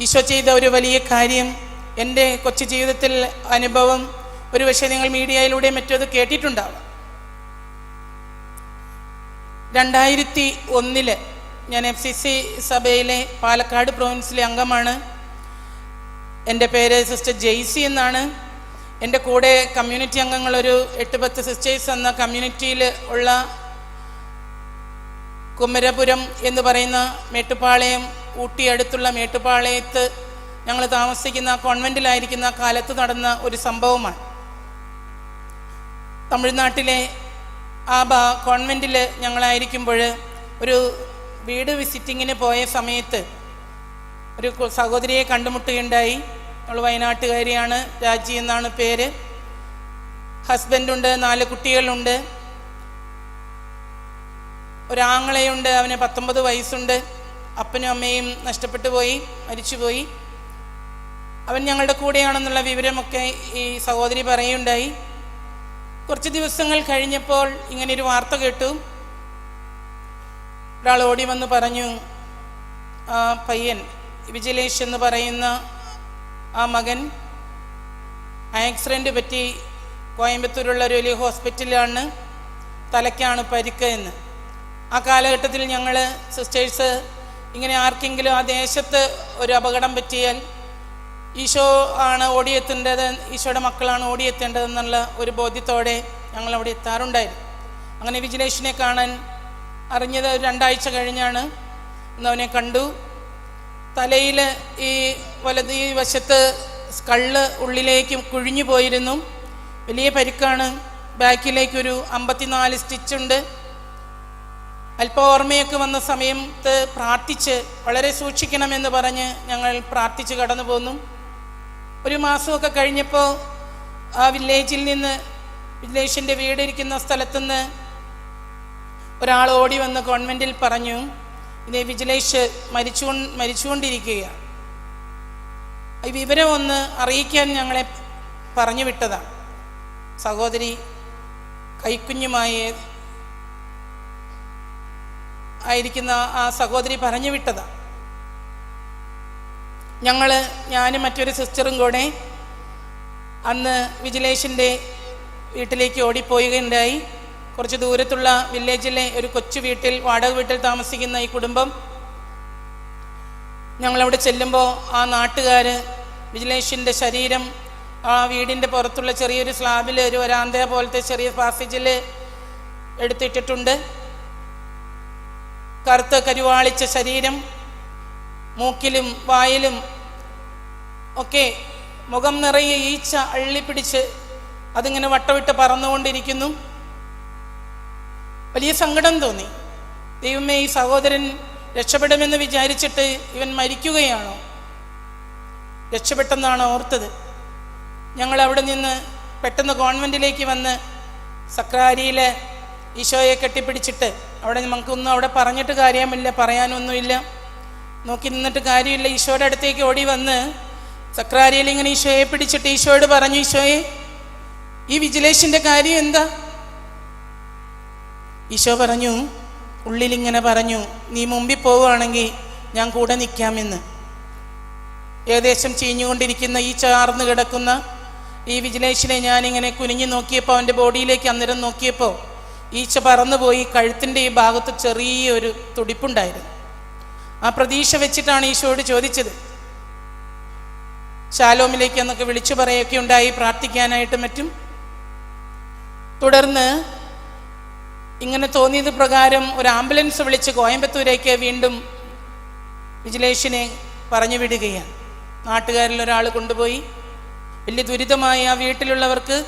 ഈശോ ചെയ്ത ഒരു വലിയ കാര്യം എന്റെ കൊച്ചു ജീവിതത്തിൽ അനുഭവം ഒരു പക്ഷേ നിങ്ങൾ മീഡിയയിലൂടെ മറ്റോ അത് കേട്ടിട്ടുണ്ടാവും. രണ്ടായിരത്തി ഒന്നിൽ ഞാൻ എഫ് സി സി സഭയിലെ പാലക്കാട് പ്രൊവിൻസിലെ അംഗമാണ്. എന്റെ പേര് സിസ്റ്റർ ജെയ്സി എന്നാണ്. എന്റെ കൂടെ കമ്മ്യൂണിറ്റി അംഗങ്ങൾ ഒരു എട്ട് പത്ത് സിസ്റ്റേഴ്സ് എന്ന കമ്മ്യൂണിറ്റിയിൽ ഉള്ള കുമരപുരം എന്ന് പറയുന്ന മേട്ടുപ്പാളയം ഊട്ടി അടുത്തുള്ള മേട്ടുപാളയത്ത് ഞങ്ങൾ താമസിക്കുന്ന കോൺവെന്റിലായിരിക്കുന്ന കാലത്ത് നടന്ന ഒരു സംഭവമാണ്. തമിഴ്നാട്ടിലെ ആ ബാ കോൺവെന്റിൽ ഞങ്ങളായിരിക്കുമ്പോൾ ഒരു വീട് വിസിറ്റിങ്ങിന് പോയ സമയത്ത് ഒരു സഹോദരിയെ കണ്ടുമുട്ടുകയുണ്ടായി. അവൾ വയനാട്ടുകാരിയാണ് രാജി എന്നാണ് പേര്. ഹസ്ബൻഡുണ്ട് നാല് കുട്ടികളുണ്ട്. ഒരാങ്ങളെയുണ്ട് അവന് പത്തൊമ്പത് വയസ്സുണ്ട്. അപ്പനും അമ്മയും നഷ്ടപ്പെട്ടു പോയി മരിച്ചുപോയി. അവൻ ഞങ്ങളുടെ കൂടെയാണെന്നുള്ള വിവരമൊക്കെ ഈ സഹോദരി പറയുണ്ടായി കുറച്ച് ദിവസങ്ങൾ കഴിഞ്ഞപ്പോൾ ഇങ്ങനെയൊരു വാർത്ത കേട്ടു. ഒരാൾ ഓടി വന്ന് പറഞ്ഞു ആ പയ്യൻ വിജിലേഷ് എന്ന് പറയുന്ന ആ മകൻ ആക്സിഡന്റ് പറ്റി കോയമ്പത്തൂരുള്ള ഒരു വലിയ ഹോസ്പിറ്റലിലാണ് തലയ്ക്കാണ് പരിക്ക് എന്ന്. ആ കാലഘട്ടത്തിൽ ഞങ്ങൾ സിസ്റ്റേഴ്സ് ഇങ്ങനെ ആർക്കെങ്കിലും ആ ദേശത്ത് ഒരു അപകടം പറ്റിയാൽ ഈശോ ആണ് ഓടിയെത്തേണ്ടത് ഈശോയുടെ മക്കളാണ് ഓടിയെത്തേണ്ടതെന്നുള്ള ഒരു ബോധ്യത്തോടെ ഞങ്ങൾ അവിടെ എത്താറുണ്ടായിരുന്നു. അങ്ങനെ വിജിലേഷിനെ കാണാൻ അറിഞ്ഞത് രണ്ടാഴ്ച കഴിഞ്ഞാണ്. അവനെ കണ്ടു. തലയിൽ ഈ വലത് ഈ വശത്ത് സ്കള്ള് ഉള്ളിലേക്ക് കുഴിഞ്ഞു പോയിരുന്നു. വലിയ പരിക്കാണ്. ബാക്കിലേക്കൊരു അമ്പത്തിനാല് സ്റ്റിച്ചുണ്ട് അല്പം ഓർമ്മയൊക്കെ വന്ന സമയത്ത് പ്രാർത്ഥിച്ച് വളരെ സൂക്ഷിക്കണമെന്ന് പറഞ്ഞ് ഞങ്ങൾ പ്രാർത്ഥിച്ച് കടന്നു പോന്നു. ഒരു മാസമൊക്കെ കഴിഞ്ഞപ്പോൾ ആ വില്ലേജിൽ നിന്ന് വില്ലേജിന്റെ വീടിരിക്കുന്ന സ്ഥലത്തുനിന്ന് ഒരാൾ ഓടി വന്ന് ഗവൺമെന്റിൽ പറഞ്ഞു ഇത് വിജിലേഷ് മരിച്ചു മരിച്ചുകൊണ്ടിരിക്കുകയാണ്. ഈ വിവരം ഒന്ന് അറിയിക്കാൻ ഞങ്ങളെ പറഞ്ഞു വിട്ടതാണ് സഹോദരി കൈക്കുഞ്ഞുമായി ആയിരിക്കുന്ന ആ സഹോദരി പറഞ്ഞു വിട്ടതാ. ഞങ്ങൾ ഞാനും മറ്റൊരു സിസ്റ്ററും കൂടെ അന്ന് വിജിലേഷിന്റെ വീട്ടിലേക്ക് ഓടിപ്പോയുകയുണ്ടായി. കുറച്ച് ദൂരത്തുള്ള വില്ലേജിലെ ഒരു കൊച്ചു വീട്ടിൽ വാടക വീട്ടിൽ താമസിക്കുന്ന ഈ കുടുംബം ഞങ്ങളവിടെ ചെല്ലുമ്പോൾ ആ നാട്ടുകാർ വിജിലേഷിന്റെ ശരീരം ആ വീടിന്റെ പുറത്തുള്ള ചെറിയൊരു സ്ലാബിൽ ഒരു വരാന്ത പോലത്തെ ചെറിയ പാസേജിൽ എടുത്തിട്ടിട്ടുണ്ട്. കറുത്ത കരുവാളിച്ച ശരീരം മൂക്കിലും വായിലും ഒക്കെ മുഖം നിറയെ ഈച്ച അള്ളിപ്പിടിച്ച് അതിങ്ങനെ വട്ടവിട്ട് പറന്നുകൊണ്ടിരിക്കുന്നു. വലിയ സങ്കടം തോന്നി. ദൈവമേ ഈ സഹോദരൻ രക്ഷപ്പെടുമെന്ന് വിചാരിച്ചിട്ട് ഇവൻ മരിക്കുകയാണോ? രക്ഷപ്പെട്ടെന്നാണ് ഓർത്തത്. ഞങ്ങൾ അവിടെ നിന്ന് പെട്ടെന്ന് കോൺവെന്റിലേക്ക് വന്ന് സക്രാരിയിലെ ഈശോയെ കെട്ടിപ്പിടിച്ചിട്ട് അവിടെ നമുക്കൊന്നും അവിടെ പറഞ്ഞിട്ട് കാര്യമില്ല പറയാനൊന്നുമില്ല. നോക്കി നിന്നിട്ട് കാര്യമില്ല. ഈശോയുടെ അടുത്തേക്ക് ഓടി വന്ന് സക്രാരിയിൽ ഇങ്ങനെ ഈശോയെ പിടിച്ചിട്ട് ഈശോയോട് പറഞ്ഞു ഈശോയെ ഈ വിജിലേഷിന്റെ കാര്യം എന്താ? ഈശോ പറഞ്ഞു ഉള്ളിലിങ്ങനെ പറഞ്ഞു നീ മുമ്പിൽ പോവുകയാണെങ്കിൽ ഞാൻ കൂടെ നിൽക്കാമെന്ന്. ഏകദേശം ചീഞ്ഞുകൊണ്ടിരിക്കുന്ന ഈ ചാർന്ന് കിടക്കുന്ന ഈ വിജിലേഷിനെ ഞാനിങ്ങനെ കുനിഞ്ഞു നോക്കിയപ്പോൾ അവന്റെ ബോഡിയിലേക്ക് അന്നേരം നോക്കിയപ്പോൾ ഈച്ച പറന്നുപോയി കഴുത്തിന്റെ ഈ ഭാഗത്ത് ചെറിയൊരു തുടിപ്പുണ്ടായിരുന്നു. ആ പ്രതീക്ഷ വെച്ചിട്ടാണ് ഈശോയോട് ചോദിച്ചത്. ശാലോമിലേക്ക് എന്നൊക്കെ വിളിച്ചു പറയുകയൊക്കെ ഉണ്ടായി പ്രാർത്ഥിക്കാനായിട്ട് മറ്റും. തുടർന്ന് ഇങ്ങനെ തോന്നിയത് പ്രകാരം ഒരു ആംബുലൻസ് വിളിച്ച് കോയമ്പത്തൂരേക്ക് വീണ്ടും വിജിലേഷിനെ പറഞ്ഞു വിടുകയാണ്. നാട്ടുകാരിൽ ഒരാൾ കൊണ്ടുപോയി. വലിയ ദുരിതമായി ആ വീട്ടിലുള്ളവർക്ക്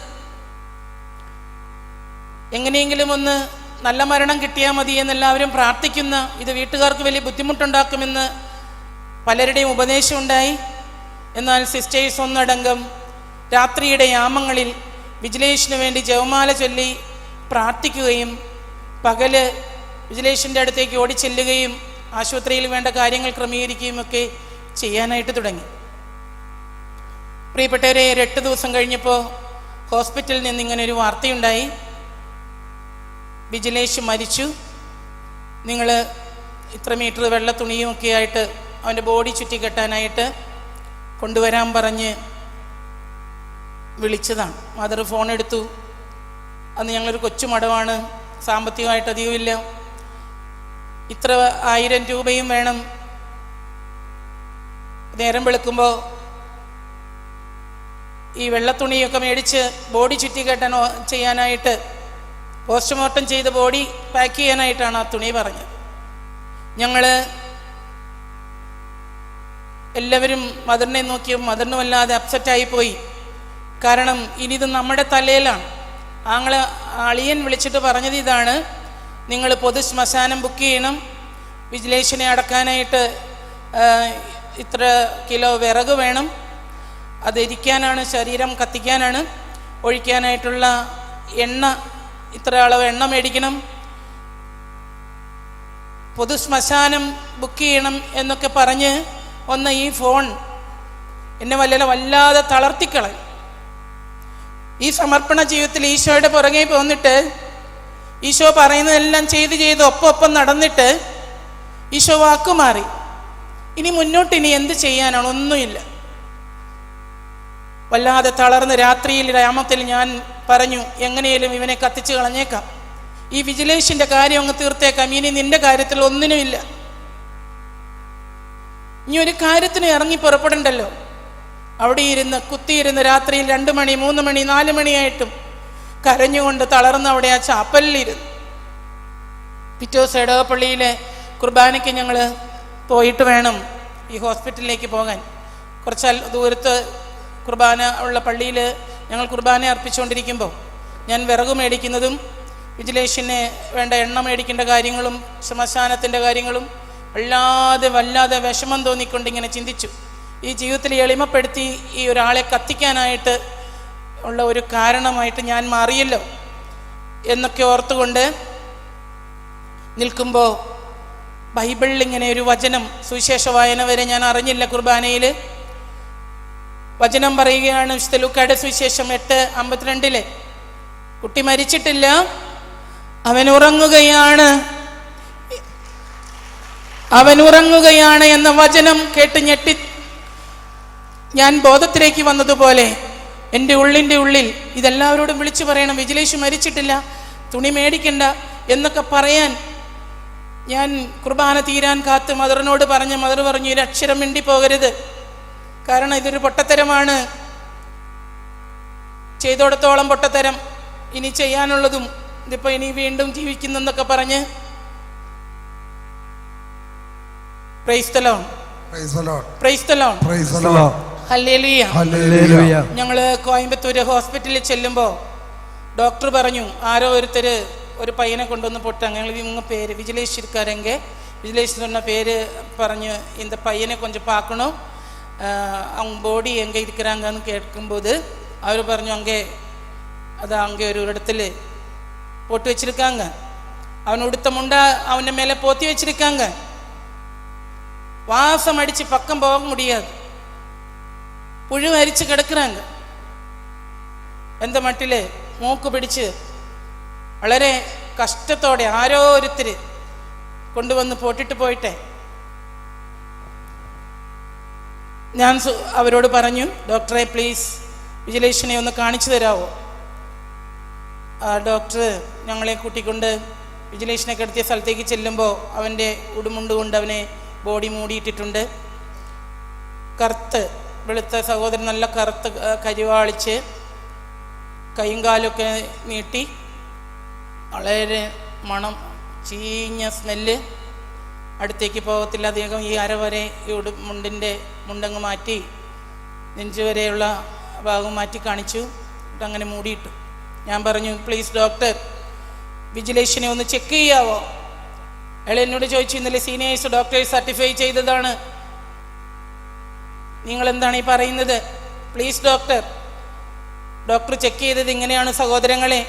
എങ്ങനെയെങ്കിലും ഒന്ന് നല്ല മരണം കിട്ടിയാൽ മതി എന്നെല്ലാവരും പ്രാർത്ഥിക്കുന്ന ഇത് വീട്ടുകാർക്ക് വലിയ ബുദ്ധിമുട്ടുണ്ടാക്കുമെന്ന് പലരുടെയും ഉപദേശമുണ്ടായി എന്നാൽ സിസ്റ്റേഴ്സ് ഒന്നടങ്കം രാത്രിയുടെ യാമങ്ങളിൽ വിജിലേഷിന് വേണ്ടി ജവമാല ചൊല്ലി പ്രാർത്ഥിക്കുകയും പകൽ വിജിലേഷിന്റെ അടുത്തേക്ക് ഓടിച്ചെല്ലുകയും ആശുപത്രിയിൽ വേണ്ട കാര്യങ്ങൾ ക്രമീകരിക്കുകയും ഒക്കെ ചെയ്യാനായിട്ട് തുടങ്ങി. പ്രിയപ്പെട്ടവരെ എട്ട് ദിവസം കഴിഞ്ഞപ്പോൾ ഹോസ്പിറ്റലിൽ നിന്ന് ഇങ്ങനെ ഒരു വാർത്തയുണ്ടായി. വിജിലേഷ് മരിച്ചു. നിങ്ങൾ ഇത്ര മീറ്റർ വെള്ള തുണിയുമൊക്കെ ആയിട്ട് അവന്റെ ബോഡി ചുറ്റിക്കെട്ടാനായിട്ട് കൊണ്ടുവരാൻ പറഞ്ഞ് വിളിച്ചതാണ്. മദർ ഫോൺ എടുത്തു. അന്ന് ഞങ്ങളൊരു കൊച്ചു മടവാണ് സാമ്പത്തികമായിട്ട് അധികമില്ല ഇത്ര ആയിരം രൂപയും വേണം. നേരം വെളുക്കുമ്പോൾ ഈ വെള്ളത്തുണിയൊക്കെ മേടിച്ച് ബോഡി ചുറ്റിക്കെട്ടാൻ ചെയ്യാനായിട്ട് പോസ്റ്റ്മോർട്ടം ചെയ്ത ബോഡി പാക്ക് ചെയ്യാനായിട്ടാണ് ആ തുണി പറഞ്ഞത്. ഞങ്ങൾ എല്ലാവരും മദറിനെ നോക്കിയും മദറിന് വല്ലാതെ അപ്സെറ്റായി പോയി. കാരണം ഇനി ഇത് നമ്മുടെ തലയിലാണ്. ആങ്ങളെ അളിയൻ വിളിച്ചിട്ട് പറഞ്ഞത് ഇതാണ് നിങ്ങൾ പൊതു ശ്മശാനം ബുക്ക് ചെയ്യണം വിജിലേഷനെ അടക്കാനായിട്ട് ഇത്ര കിലോ വിറക് വേണം അതിരിക്കാനാണ് ശരീരം കത്തിക്കാനാണ് ഒഴിക്കാനായിട്ടുള്ള എണ്ണ ഇത്ര അളവ് എണ്ണ മേടിക്കണം. പൊതു ശ്മശാനം ബുക്ക് ചെയ്യണം എന്നൊക്കെ പറഞ്ഞ് ഒന്ന് ഈ ഫോൺ എന്നെ വല്ല വല്ലാതെ തളർത്തിക്കളയും. ഈ സമർപ്പണ ജീവിതത്തിൽ ഈശോയുടെ പുറകെ പോന്നിട്ട് ഈശോ പറയുന്നതെല്ലാം ചെയ്ത് ചെയ്ത് ഒപ്പം ഒപ്പം നടന്നിട്ട് ഈശോ വാക്കുമാറി. ഇനി മുന്നോട്ട് ഇനി എന്ത് ചെയ്യാനാണ്? ഒന്നുമില്ല. വല്ലാതെ തളർന്ന് രാത്രിയിൽ രാമത്തിൽ ഞാൻ പറഞ്ഞു എങ്ങനെയും ഇവനെ കത്തിച്ച് കളഞ്ഞേക്കാം. ഈ വിജിലേഷിന്റെ കാര്യം അങ്ങ് തീർത്തേക്കാം. ഇനി നിന്റെ കാര്യത്തിൽ ഒന്നിനുമില്ല. ഇനി ഒരു കാര്യത്തിന് ഇറങ്ങി പുറപ്പെടണ്ടല്ലോ. അവിടെ ഇരുന്ന് കുത്തിയിരുന്ന് രാത്രിയിൽ രണ്ട് മണി മൂന്ന് മണി നാല് മണിയായിട്ടും കരഞ്ഞുകൊണ്ട് തളർന്ന് അവിടെ ആ ചാപ്പലിലിരുന്നു. പിറ്റേ ദിവസം ഇടവപ്പള്ളിയിലെ കുർബാനയ്ക്ക് ഞങ്ങൾ പോയിട്ട് വേണം ഈ ഹോസ്പിറ്റലിലേക്ക് പോകാൻ. കുറച്ച് ദൂരത്ത് കുർബാന ഉള്ള പള്ളിയിൽ ഞങ്ങൾ കുർബാന അർപ്പിച്ചുകൊണ്ടിരിക്കുമ്പോൾ ഞാൻ വിറക് മേടിക്കുന്നതും വിജിലേഷന് വേണ്ട എണ്ണ മേടിക്കേണ്ട കാര്യങ്ങളും ശ്മശാനത്തിന്റെ കാര്യങ്ങളും വല്ലാതെ വല്ലാതെ വിഷമം തോന്നിക്കൊണ്ട് ഇങ്ങനെ ചിന്തിച്ചു. ഈ ജീവിതത്തിൽ എളിമപ്പെടുത്തി ഈ ഒരാളെ കത്തിക്കാനായിട്ട് ഉള്ള ഒരു കാരണമായിട്ട് ഞാൻ മാറിയല്ലോ എന്നൊക്കെ ഓർത്തുകൊണ്ട് നിൽക്കുമ്പോൾ ബൈബിളിൽ ഇങ്ങനെ ഒരു വചനം സുവിശേഷ വായന വരെ ഞാൻ അറിഞ്ഞില്ല കുർബാനയിൽ. വചനം പറയുകയാണ് വിശുദ്ധ ലൂക്കായുടെ സുവിശേഷം എട്ട് അമ്പത്തിരണ്ടിൽ. കുട്ടി മരിച്ചിട്ടില്ല അവൻ ഉറങ്ങുകയാണ്. അവൻ ഉറങ്ങുകയാണ് എന്ന വചനം കേട്ട് ഞെട്ടി ഞാൻ ബോധത്തിലേക്ക് വന്നതുപോലെ എന്റെ ഉള്ളിന്റെ ഉള്ളിൽ ഇതെല്ലാവരോടും വിളിച്ചു പറയണം വിജിലേഷ് മരിച്ചിട്ടില്ല തുണി മേടിക്കണ്ട എന്നൊക്കെ പറയാൻ ഞാൻ കുർബാന തീരാൻ കാത്ത് മദറിനോട് പറഞ്ഞ് മദർ പറഞ്ഞു അക്ഷരം മിണ്ടി പോകരുത് കാരണം ഇതൊരു പൊട്ടത്തരമാണ്. ചെയ്തോടത്തോളം പൊട്ടത്തരം. ഇനി ചെയ്യാനുള്ളതും ഇതിപ്പോൾ ഇനി വീണ്ടും ജീവിക്കുന്നെന്നൊക്കെ പറഞ്ഞ് ഞങ്ങൾ കോയമ്പത്തൂര് ഹോസ്പിറ്റലിൽ ചെല്ലുമ്പോ ഡോക്ടർ പറഞ്ഞു ആരോ ഒരുത്തര് ഒരു പയ്യനെ കൊണ്ടുവന്ന് പൊട്ട. ഞങ്ങൾ ഇവங்க പേര് വിജിലേഷ് இருக்காருங்க വിജിലേഷ് എന്ന പേര് പറഞ്ഞ് இந்த പയ്യനെ കൊഞ്ചപ്പാക്കണോ அவங்க ബോഡി எங்கே இருக்கிறாங்கன்னு കേൾക്കുമ്പോൾ അവർ പറഞ്ഞു അങ്ങേ അത് അങ്ങേ ഒരു ഇടത്തിൽ പോട്ട് വെച്ചിരിക്കാങ്ക. അവൻ ഉടുത്ത മുണ്ട അവന്റെ മേലെ പോത്തി വെച്ചിരിക്കാങ്ക. വാസം അടിച്ച് പക്കം പോകാൻ മുടിയാതെ പുഴു അരിച്ച് കിടക്കുറാങ്ക. എന്റെ മട്ടിൽ മൂക്ക് പിടിച്ച് വളരെ കഷ്ടത്തോടെ ആരോ ഒരുത്തിര് കൊണ്ടുവന്ന് പോട്ടിട്ട് പോയിട്ടേ. ഞാൻ അവരോട് പറഞ്ഞു ഡോക്ടറെ പ്ലീസ് വിജിലേഷനെ ഒന്ന് കാണിച്ചു തരാമോ ഡോക്ടർ ഞങ്ങളെ കൂട്ടിക്കൊണ്ട് വിജിലേഷനെ കിടത്തിയ സ്ഥലത്തേക്ക് ചെല്ലുമ്പോൾ അവന്റെ ഉടുമുണ്ട് കൊണ്ട് അവനെ ബോഡി മൂടിയിട്ടിട്ടുണ്ട്. കറുത്ത് വെളുത്ത സഹോദരൻ നല്ല കറുത്ത് കരിവാളിച്ച് കൈയും കാലൊക്കെ നീട്ടി. വളരെ മണം ചീഞ്ഞ സ്മെല്ല്. അടുത്തേക്ക് പോകത്തില്ല. അദ്ദേഹം ഈ അര വരെ ഈ ഉടു മുണ്ടിന്റെ മുണ്ടങ്ങ് മാറ്റി നെഞ്ച് വരെയുള്ള ഭാഗം മാറ്റി കാണിച്ചു. എന്നിട്ട് അങ്ങനെ മൂടിയിട്ടു. ഞാൻ പറഞ്ഞു പ്ലീസ് ഡോക്ടർ വിജിലേഷനെ ഒന്ന് ചെക്ക് ചെയ്യാവോ? അയാൾ എന്നോട് ചോദിച്ചു ഇന്നലെ സീനിയേഴ്സ് ഡോക്ടേഴ്സ് സർട്ടിഫൈ ചെയ്തതാണ്. നിങ്ങൾ എന്താണ് ഈ പറയുന്നത്? പ്ലീസ് ഡോക്ടർ ഡോക്ടർ ചെക്ക് ചെയ്തത് ഇങ്ങനെയാണ് സഹോദരങ്ങളെ.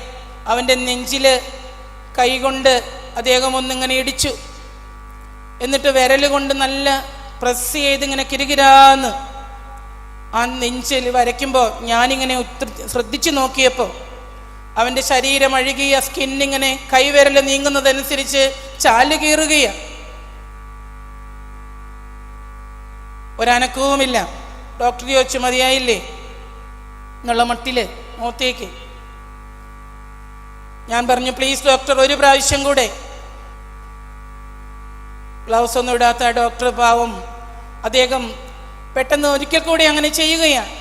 അവന്റെ നെഞ്ചിൽ കൈകൊണ്ട് അദ്ദേഹം ഒന്നിങ്ങനെ ഇടിച്ചു. എന്നിട്ട് വിരൽ കൊണ്ട് നല്ല പ്രസ് ചെയ്ത് ഇങ്ങനെ കിരുകിരാന്ന് ആ നെഞ്ചിൽ വരയ്ക്കുമ്പോൾ ഞാനിങ്ങനെ ശ്രദ്ധിച്ചു നോക്കിയപ്പോൾ അവന്റെ ശരീരം അഴുകിയ സ്കിൻ സ്കിന്നിങ്ങനെ കൈവിരൽ നീങ്ങുന്നതനുസരിച്ച് ചാൽ കീറുകയാണ് ഒരനക്കവുമില്ല. ഡോക്ടർ ചോദിച്ചു മതിയായില്ലേ? എന്നുള്ള മട്ടിൽ മുഖത്തേക്ക്. ഞാൻ പറഞ്ഞു പ്ലീസ് ഡോക്ടർ ഒരു പ്രാവശ്യം കൂടെ. ഗ്ലൗസ് ഒന്നും ഇടാത്ത ഡോക്ടർ പാവം. അദ്ദേഹം പെട്ടെന്ന് ഒരിക്കൽ കൂടി അങ്ങനെ ചെയ്യുകയാണ്.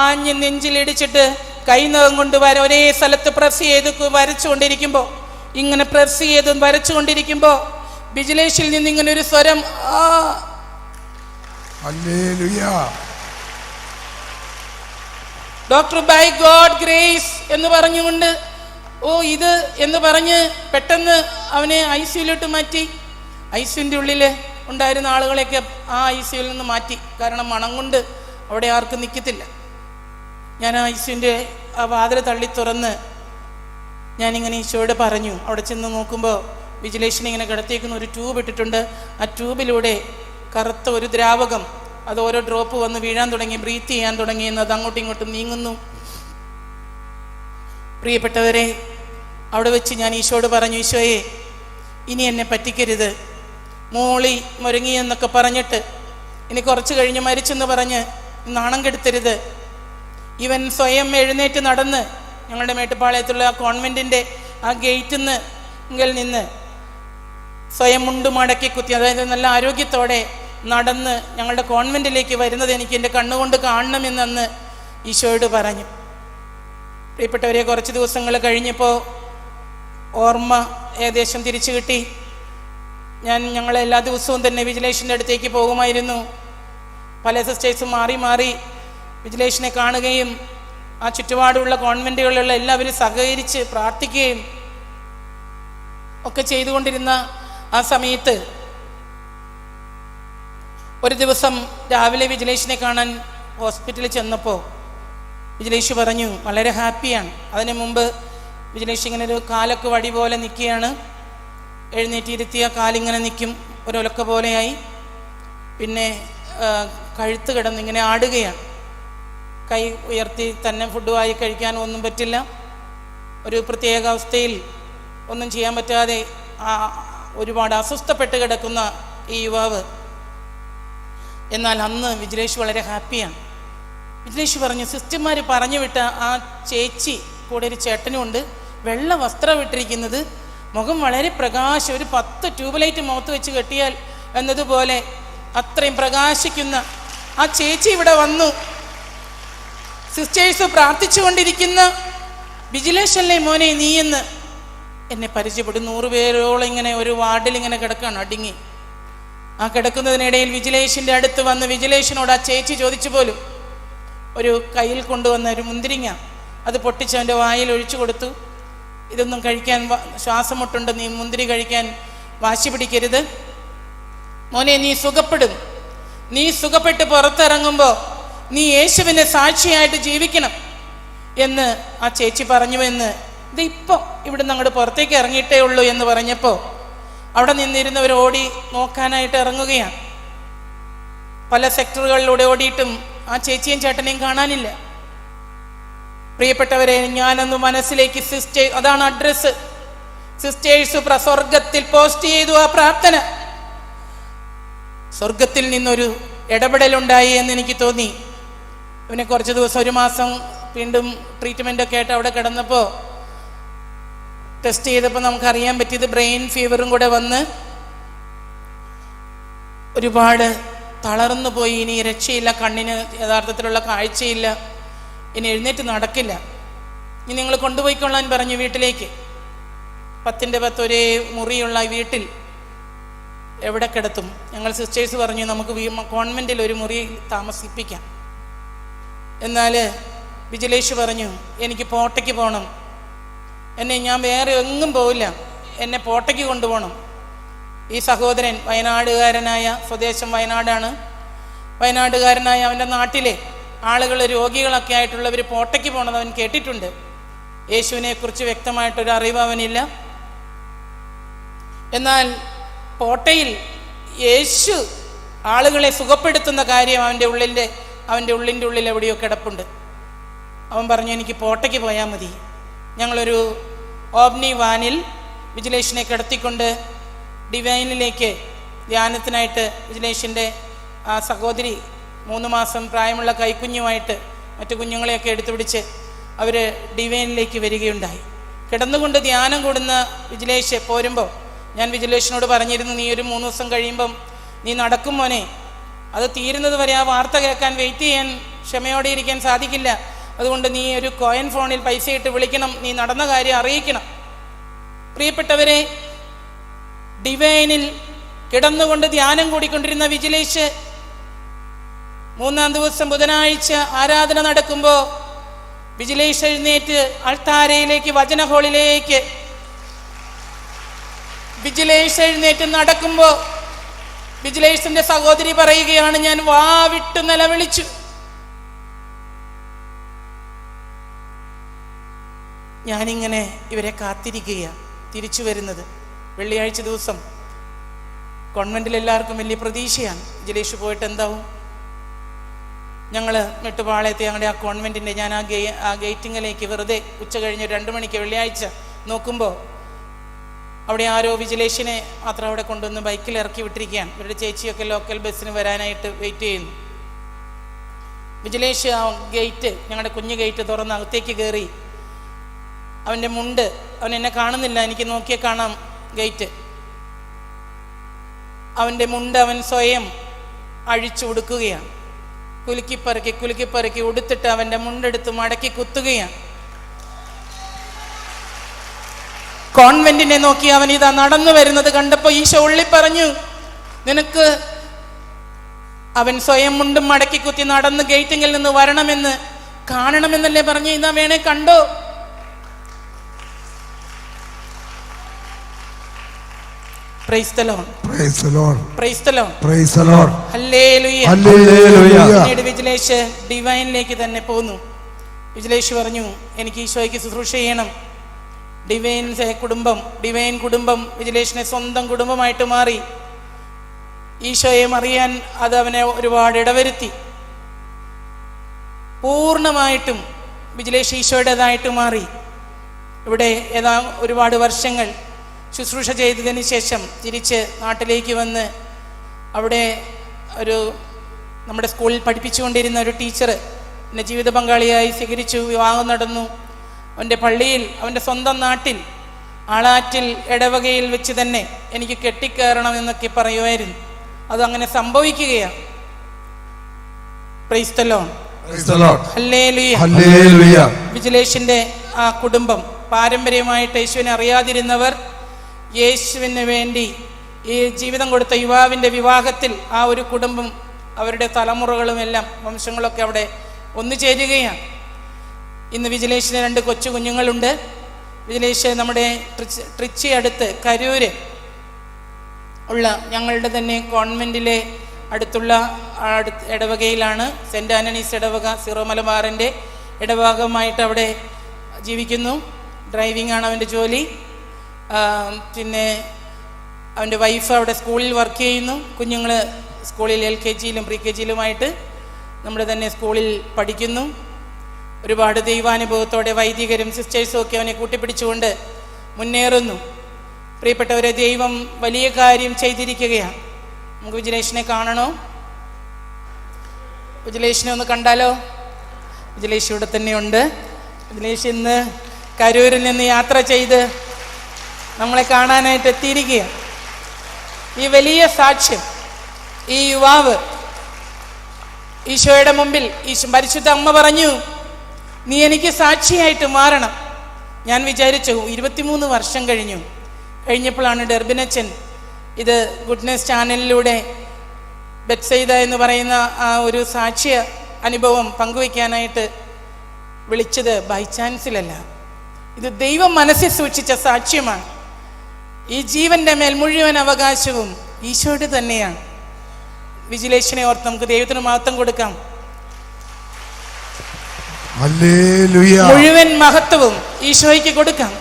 ആഞ്ഞ് നെഞ്ചിലിടിച്ചിട്ട് കൈനകം കൊണ്ട് വര ഒരേ സ്ഥലത്ത് പ്രസ് ചെയ്ത് വരച്ചുകൊണ്ടിരിക്കുമ്പോൾ ഇങ്ങനെ പ്രസ് ചെയ്ത് വരച്ചുകൊണ്ടിരിക്കുമ്പോൾ ബിജിലേഷിൽ നിന്ന് ഇങ്ങനെ ഒരു സ്വരം ഡോക്ടർ ബൈ ഗോഡ് ഗ്രേസ് എന്ന് പറഞ്ഞുകൊണ്ട് ഓ ഇത് എന്ന് പറഞ്ഞ് പെട്ടെന്ന് അവനെ ഐ സിയുലോട്ട് മാറ്റി. ഐ സിയുടെ ഉള്ളിൽ ഉണ്ടായിരുന്ന ആളുകളെയൊക്കെ ആ ഐ സിയിൽ നിന്ന് മാറ്റി. കാരണം മണം കൊണ്ട് അവിടെ ആർക്കും നിൽക്കത്തില്ല ഞാൻ ഐ സിയുന്റെ ആ വാതിൽ തള്ളി തുറന്ന് ഞാനിങ്ങനെ ഈശോയോട് പറഞ്ഞു. അവിടെ ചെന്ന് നോക്കുമ്പോൾ വിജിലേഷൻ ഇങ്ങനെ കിടത്തിയേക്കുന്ന ഒരു ട്യൂബ് ഇട്ടിട്ടുണ്ട്. ആ ട്യൂബിലൂടെ കറുത്ത ഒരു ദ്രാവകം അത് ഓരോ ഡ്രോപ്പ് വന്ന് വീഴാൻ തുടങ്ങി ബ്രീത്ത് ചെയ്യാൻ തുടങ്ങി എന്ന് അത് അങ്ങോട്ടും ഇങ്ങോട്ടും നീങ്ങുന്നു. പ്രിയപ്പെട്ടവരെ അവിടെ വെച്ച് ഞാൻ ഈശോട് പറഞ്ഞു ഈശോയെ ഇനി എന്നെ പറ്റിക്കരുത്. മോളി മുരങ്ങി എന്നൊക്കെ പറഞ്ഞിട്ട് ഇനി കുറച്ച് കഴിഞ്ഞ് മരിച്ചെന്ന് പറഞ്ഞ് നാണം കെടുത്തരുത്. ഇവൻ സ്വയം എഴുന്നേറ്റ് നടന്ന് ഞങ്ങളുടെ മേട്ടുപ്പാളയത്തുള്ള ആ കോൺവെന്റിന്റെ ആ ഗേറ്റിൽ നിന്ന് നിന്ന് സ്വയം മുണ്ട് മടക്കി കുത്തി അതായത് നല്ല ആരോഗ്യത്തോടെ നടന്ന് ഞങ്ങളുടെ കോൺവെന്റിലേക്ക് വരുന്നത് എനിക്ക് എന്റെ കണ്ണുകൊണ്ട് കാണണമെന്നന്ന് ഈശോയോട് പറഞ്ഞു. പ്രിയപ്പെട്ടവരെ കുറച്ച് ദിവസങ്ങൾ കഴിഞ്ഞപ്പോൾ ഓർമ്മ ഏകദേശം തിരിച്ചു കിട്ടി. ഞാൻ ഞങ്ങൾ എല്ലാ ദിവസവും തന്നെ വിജിലേഷന്റെ അടുത്തേക്ക് പോകുമായിരുന്നു. പല സിസ്റ്റേഴ്സും മാറി മാറി വിജിലേഷനെ കാണുകയും ആ ചുറ്റുപാടുള്ള കോൺവെന്റുകളിലുള്ള എല്ലാവരും സഹകരിച്ച് പ്രാർത്ഥിക്കുകയും ഒക്കെ ചെയ്തുകൊണ്ടിരുന്ന ആ സമയത്ത് ഒരു ദിവസം രാവിലെ വിജിലേഷിനെ കാണാൻ ഹോസ്പിറ്റലിൽ ചെന്നപ്പോൾ വിജിലേഷ് പറഞ്ഞു വളരെ ഹാപ്പിയാണ്. അതിനു മുമ്പ് വിജിലേഷ് ഇങ്ങനെ ഒരു കാലൊക്കെ വടി പോലെ നിൽക്കുകയാണ്. എഴുന്നേറ്റിരുത്തിയ കാലിങ്ങനെ നിൽക്കും ഒരൊലക്ക പോലെയായി. പിന്നെ കഴുത്ത് കിടന്ന് ഇങ്ങനെ ആടുകയാണ്. കൈ ഉയർത്തി തന്നെ ഫുഡ് വായി കഴിക്കാൻ ഒന്നും പറ്റില്ല. ഒരു പ്രത്യേക അവസ്ഥയിൽ ഒന്നും ചെയ്യാൻ പറ്റാതെ ആ ഒരുപാട് അസ്വസ്ഥപ്പെട്ട് കിടക്കുന്ന ഈ യുവാവ്. എന്നാൽ അന്ന് വിജിലേഷ് വളരെ ഹാപ്പിയാണ്. വിജിലേഷ് പറഞ്ഞു സിസ്റ്റർമാർ പറഞ്ഞു വിട്ട ആ ചേച്ചി കൂടെ ഒരു ചേട്ടനുമുണ്ട് വെള്ള വസ്ത്രം ഇട്ടിരിക്കുന്നത്. മുഖം വളരെ പ്രകാശം. ഒരു പത്ത് ട്യൂബ് ലൈറ്റ് മുഖത്ത് വെച്ച് കെട്ടിയാൽ എന്നതുപോലെ അത്രയും പ്രകാശിക്കുന്ന ആ ചേച്ചി ഇവിടെ വന്നു. സിസ്റ്റേഴ്സ് പ്രാർത്ഥിച്ചുകൊണ്ടിരിക്കുന്ന വിജിലേഷല്ലേ മോനെ നീയെന്ന് എന്നെ പരിചയപ്പെടും. നൂറ് പേരോളം ഇങ്ങനെ ഒരു വാർഡിൽ ഇങ്ങനെ കിടക്കുകയാണ് അടുങ്ങി. ആ കിടക്കുന്നതിനിടയിൽ വിജിലേഷിന്റെ അടുത്ത് വന്ന് വിജിലേഷിനോട് ആ ചേച്ചി ചോദിച്ചു പോലും ഒരു കയ്യിൽ കൊണ്ടുവന്ന ഒരു മുന്തിരിങ്ങ അത് പൊട്ടിച്ച് അവന്റെ വായിൽ ഒഴിച്ചു കൊടുത്തു. ഇതൊന്നും കഴിക്കാൻ ശ്വാസമുട്ടുണ്ട് ശ്വാസം മുട്ടുണ്ട് നീ മുന്തിരി കഴിക്കാൻ വാശി പിടിക്കരുത്. മോനെ നീ സുഖപ്പെടും. നീ സുഖപ്പെട്ട് പുറത്തിറങ്ങുമ്പോൾ നീ യേശുവിനെ സാക്ഷിയായിട്ട് ജീവിക്കണം എന്ന് ആ ചേച്ചി പറഞ്ഞു എന്ന് ഇത് ഇപ്പം നിന്ന് അങ്ങോട്ട് പുറത്തേക്ക് ഇറങ്ങിയിട്ടേ ഉള്ളൂ എന്ന് പറഞ്ഞപ്പോൾ അവിടെ നിന്നിരുന്നവർ ഓടി നോക്കാനായിട്ട് ഇറങ്ങുകയാണ്. പല സെക്ടറുകളിലൂടെ ഓടിയിട്ടും ആ ചേച്ചിയും ചേട്ടനെയും കാണാനില്ല. പ്രിയപ്പെട്ടവരെ ഞാനൊന്ന് മനസ്സിലേക്ക് സിസ്റ്റേ അതാണ് അഡ്രസ് സിസ്റ്റേഴ്സ് സ്വർഗത്തിൽ പോസ്റ്റ് ചെയ്തു ആ പ്രാർത്ഥന. സ്വർഗത്തിൽ നിന്നൊരു ഇടപെടലുണ്ടായി എന്ന് എനിക്ക് തോന്നി. ഇവനെ കുറച്ച് ദിവസം ഒരു മാസം വീണ്ടും ട്രീറ്റ്മെന്റ് ഒക്കെ ആയിട്ട് അവിടെ കിടന്നപ്പോൾ ടെസ്റ്റ് ചെയ്തപ്പോൾ നമുക്കറിയാൻ പറ്റിയത് ബ്രെയിൻ ഫീവറും കൂടെ വന്ന് ഒരുപാട് തളർന്നു പോയി. ഇനി രക്ഷയില്ല കണ്ണിന് യഥാർത്ഥത്തിലുള്ള കാഴ്ചയില്ല. ഇനി എഴുന്നേറ്റ് നടക്കില്ല. ഇനി നിങ്ങൾ കൊണ്ടുപോയിക്കൊള്ളാൻ പറഞ്ഞു വീട്ടിലേക്ക്. പത്തിന്റെ പത്ത് മുറിയുള്ള വീട്ടിൽ എവിടെ കിടത്തും? ഞങ്ങൾ സിസ്റ്റേഴ്സ് പറഞ്ഞു നമുക്ക് കോൺവെന്റിൽ ഒരു മുറി താമസിപ്പിക്കാം. എന്നാൽ വിജിലേഷ് പറഞ്ഞു എനിക്ക് പോട്ടയ്ക്ക് പോകണം എന്നെ ഞാൻ വേറെ എങ്ങും പോവില്ല. എന്നെ പോട്ടയ്ക്ക് കൊണ്ടുപോകണം. ഈ സഹോദരൻ വയനാടുകാരനായ സ്വദേശം വയനാടാണ്. വയനാടുകാരനായ അവന്റെ നാട്ടിലെ ആളുകൾ രോഗികളൊക്കെ ആയിട്ടുള്ളവർ പോട്ടയ്ക്ക് പോണത് അവൻ കേട്ടിട്ടുണ്ട്. യേശുവിനെക്കുറിച്ച് വ്യക്തമായിട്ടൊരു അറിവ് അവനില്ല. എന്നാൽ പോട്ടയിൽ യേശു ആളുകളെ സുഖപ്പെടുത്തുന്ന കാര്യം അവന്റെ ഉള്ളിന്റെ അവന്റെ ഉള്ളിന്റെ ഉള്ളിൽ എവിടെയോ കിടപ്പുണ്ട്. അവൻ പറഞ്ഞു എനിക്ക് പോട്ടയ്ക്ക് പോയാൽ മതി. ഞങ്ങളൊരു ഓബ്നി വാനിൽ വിജിലേഷിനെ കിടത്തിക്കൊണ്ട് ഡിവൈനിലേക്ക് ധ്യാനത്തിനായിട്ട് വിജിലേഷിന്റെ ആ സഹോദരി മൂന്ന് മാസം പ്രായമുള്ള കൈക്കുഞ്ഞുമായിട്ട് മറ്റു കുഞ്ഞുങ്ങളെയൊക്കെ എടുത്തു പിടിച്ച് അവർ ഡിവൈനിലേക്ക് വരികയുണ്ടായി. കിടന്നുകൊണ്ട് ധ്യാനം കൂടുന്ന വിജിലേഷ് പോരുമ്പോൾ ഞാൻ വിജിലേഷിനോട് പറഞ്ഞിരുന്നു നീ ഒരു മൂന്ന് ദിവസം കഴിയുമ്പം നീ നടക്കും മോനെ. അത് തീരുന്നത് വരെ ആ വാർത്ത കേൾക്കാൻ വെയിറ്റ് ചെയ്യാൻ ക്ഷമയോടെ ഇരിക്കാൻ സാധിക്കില്ല. അതുകൊണ്ട് നീ ഒരു കോയിൻ ഫോണിൽ പൈസ ഇട്ട് വിളിക്കണം. നീ നടന്ന കാര്യം അറിയിക്കണം. പ്രിയപ്പെട്ടവരെ ഡിവൈനിൽ കിടന്നുകൊണ്ട് ധ്യാനം കൂടിക്കൊണ്ടിരുന്ന വിജിലേഷ് മൂന്നാം ദിവസം ബുധനാഴ്ച ആരാധന നടക്കുമ്പോൾ വിജിലേഷ് എഴുന്നേറ്റ് അൾത്താരയിലേക്ക് വചന ഹോളിലേക്ക് വിജിലേഷ് എഴുന്നേറ്റ് നടക്കുമ്പോൾ വിജിലേഷിന്റെ സഹോദരി പറയുകയാണ് ഞാൻ വാവിട്ട് നിലവിളിച്ചു. ഞാനിങ്ങനെ ഇവരെ കാത്തിരിക്കുകയാണ് തിരിച്ചു വരുന്നത്. വെള്ളിയാഴ്ച ദിവസം കോൺവെന്റിൽ എല്ലാവർക്കും വലിയ പ്രതീക്ഷയാണ്. ജലേഷ് പോയിട്ട് എന്താവും? ഞങ്ങൾ മെട്ടുപാളയത്തെ ഞങ്ങളുടെ ആ കോൺവെന്റിന്റെ ഞാൻ ആ ഗേ ആ ഗേറ്റിങ്ങിലേക്ക് വെറുതെ ഉച്ച കഴിഞ്ഞ് രണ്ട് മണിക്ക് വെള്ളിയാഴ്ച നോക്കുമ്പോൾ അവിടെ ആരോ വിജിലേഷിനെ മാത്രം അവിടെ കൊണ്ടുവന്ന് ബൈക്കിൽ ഇറക്കി വിട്ടിരിക്കുകയാണ്. ഇവരുടെ ചേച്ചിയൊക്കെ ലോക്കൽ ബസ്സിന് വരാനായിട്ട് വെയിറ്റ് ചെയ്യുന്നു. വിജിലേഷ് ആ ഗേറ്റ് ഞങ്ങളുടെ കുഞ്ഞു ഗേറ്റ് തുറന്ന് അകത്തേക്ക് കയറി. അവന്റെ മുണ്ട് അവൻ എന്നെ കാണുന്നില്ല. എനിക്ക് നോക്കിയേ കാണാം. ഗേറ്റ്. അവന്റെ മുണ്ട് അവൻ സ്വയം അഴിച്ചു ഉടുക്കുകയാണ് കുലുക്കിപ്പറക്കി കുലുക്കിപ്പറക്കി ഉടുത്തിട്ട് അവന്റെ മുണ്ടെടുത്ത് മടക്കി കുത്തുകയാണ്. കോൺവെന്റിനെ നോക്കി അവൻ ഇതാ നടന്നു വരുന്നത് കണ്ടപ്പോൾ ഈശോ ഉള്ളി പറഞ്ഞു നിനക്ക് അവൻ സ്വയം മുണ്ടും മടക്കി കുത്തി നടന്ന് ഗേറ്റിങ്ങിൽ നിന്ന് വരണമെന്ന് കാണണമെന്നല്ലേ പറഞ്ഞു ഇതാ വേണേ കണ്ടോ? Praise the lord praise the lord praise the lord praise the lord hallelujah. Hallelujah പിന്നീട് വിജിലേഷ് ഡിവൈനിലേക്ക് തന്നെ പോന്നു വിജിലേഷ് പറഞ്ഞു എനിക്ക് ഈശോയ്ക്ക് ശുശ്രൂഷ ചെയ്യണം. ഡിവൈൻ കുടുംബം ഡിവൈൻ കുടുംബം വിജിലേഷിനെ സ്വന്തം കുടുംബമായിട്ട് മാറി. ഈശോയെ അറിയാൻ അത് അവനെ ഒരുപാട് ഇടവരുത്തി. പൂർണമായിട്ടും വിജിലേഷ് ഈശോയുടേതായിട്ട് മാറി. ഇവിടെ ഏതാ ഒരുപാട് വർഷങ്ങൾ ശുശ്രൂഷ ചെയ്തതിന് ശേഷം തിരിച്ച് നാട്ടിലേക്ക് വന്ന് അവിടെ ഒരു നമ്മുടെ സ്കൂളിൽ പഠിപ്പിച്ചുകൊണ്ടിരുന്ന ഒരു ടീച്ചർ എന്നെ ജീവിത പങ്കാളിയായി സ്വീകരിച്ചു വിവാഹം നടന്നു. അവന്റെ പള്ളിയിൽ അവന്റെ സ്വന്തം നാട്ടിൽ ആളാറ്റിൽ ഇടവകയിൽ വെച്ച് തന്നെ എനിക്ക് കെട്ടിക്കയറണം എന്നൊക്കെ പറയുമായിരുന്നു. അത് അതങ്ങനെ സംഭവിക്കുകയാണ്. വിജിലേഷിന്റെ ആ കുടുംബം പാരമ്പര്യമായിട്ട് യേശുവിനെ അറിയാതിരുന്നവർ യേശുവിന് വേണ്ടി ഈ ജീവിതം കൊടുത്ത യുവാവിന്റെ വിവാഹത്തിൽ ആ ഒരു കുടുംബം അവരുടെ തലമുറകളും എല്ലാം വംശങ്ങളൊക്കെ അവിടെ ഒന്നു ചേരുകയാണ് ഇന്ന് വിജിലേഷിന് രണ്ട് കൊച്ചു കുഞ്ഞുങ്ങളുണ്ട്. വിജിലേഷ് നമ്മുടെ ട്രിച്ചി അടുത്ത് കരൂര് ഉള്ള ഞങ്ങളുടെ തന്നെ കോൺവെന്റിലെ അടുത്തുള്ള അടുത്ത് ഇടവകയിലാണ്. സെന്റ് ആന്റണീസ് ഇടവക സിറോ മലബാറിന്റെ ഇടവകമായിട്ട് അവിടെ ജീവിക്കുന്നു. ഡ്രൈവിംഗ് ആണ് അവന്റെ ജോലി. പിന്നെ അവന്റെ വൈഫ് അവിടെ സ്കൂളിൽ വർക്ക് ചെയ്യുന്നു. കുഞ്ഞുങ്ങൾ സ്കൂളിൽ എൽ കെ ജിയിലും പ്രീ കെ ജിയിലുമായിട്ട് നമ്മുടെ തന്നെ സ്കൂളിൽ പഠിക്കുന്നു. ഒരുപാട് ദൈവാനുഭവത്തോടെ വൈദികരും സിസ്റ്റേഴ്സും ഒക്കെ അവനെ കൂട്ടിപ്പിടിച്ചുകൊണ്ട് മുന്നേറുന്നു. പ്രിയപ്പെട്ടവരെ ദൈവം വലിയ കാര്യം ചെയ്തിരിക്കുകയാണ്. നമുക്ക് വിജിലേഷിനെ കാണണോ? വിജിലേഷിനെ ഒന്ന് കണ്ടാലോ? വിജിലേഷ് ഇവിടെ തന്നെയുണ്ട് വിജിലേഷ് ഇന്ന് കരൂരിൽ നിന്ന് യാത്ര ചെയ്ത് നമ്മളെ കാണാനായിട്ട് എത്തിയിരിക്കുകയാണ്. ഈ വലിയ സാക്ഷ്യം ഈ യുവാവ് ഈശോയുടെ മുമ്പിൽ ഈശോ പരിശുദ്ധ അമ്മ പറഞ്ഞു നീ എനിക്ക് സാക്ഷിയായിട്ട് മാറണം. ഞാൻ വിചാരിച്ചു ഇരുപത്തിമൂന്ന് വർഷം കഴിഞ്ഞു. കഴിഞ്ഞപ്പോഴാണ് ഡെർബിനച്ചൻ ഇത് ഗുഡ്നെസ് ചാനലിലൂടെ ബെറ്റ്സൈദ എന്ന് പറയുന്ന ആ ഒരു സാക്ഷ്യ അനുഭവം പങ്കുവയ്ക്കാനായിട്ട് വിളിച്ചത് ബൈ ചാൻസിലല്ല. ഇത് ദൈവം മനസ്സിൽ സൂക്ഷിച്ച സാക്ഷ്യമാണ്. ഈ ജീവന്റെ മേൽ മുഴുവൻ അവകാശവും ഈശോയുടെ തന്നെയാണ്. വിജിലേഷനെ ഓർത്ത് നമുക്ക് ദൈവത്തിന് മഹത്വം കൊടുക്കാം. മുഴുവൻ മഹത്വവും ഈശോയ്ക്ക് കൊടുക്കാം.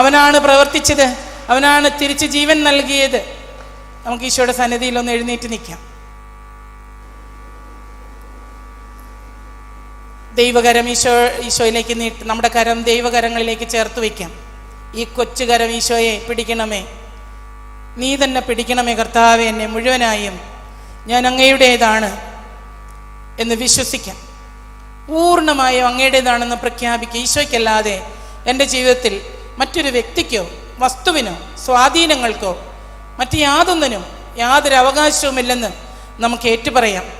അവനാണ് പ്രവർത്തിച്ചത് അവനാണ് തിരിച്ച് ജീവൻ നൽകിയത്. നമുക്ക് ഈശോയുടെ സന്നിധിയിൽ ഒന്ന് എഴുന്നേറ്റ് നിൽക്കാം. ദൈവകരം ഈശോ ഈശോയിലേക്ക് നീട്ട് നമ്മുടെ കരം ദൈവകരങ്ങളിലേക്ക് ചേർത്ത് വയ്ക്കാം. ഈ കൊച്ചു ഈശോയെ പിടിക്കണമേ. നീ തന്നെ പിടിക്കണമേ കർത്താവെ എന്നെ മുഴുവനായും. ഞാൻ അങ്ങയുടേതാണ് എന്ന് വിശ്വസിക്കാം. പൂർണമായും അങ്ങയുടേതാണെന്ന് പ്രഖ്യാപിക്കുക ഈശോയ്ക്കല്ലാതെ എന്റെ ജീവിതത്തിൽ മറ്റൊരു വ്യക്തിക്കോ വസ്തുവിനോ സ്വാധീനങ്ങൾക്കോ മറ്റ് യാതൊന്നിനും യാതൊരു അവകാശവുമില്ലെന്ന് നമുക്ക് ഏറ്റുപറയാം.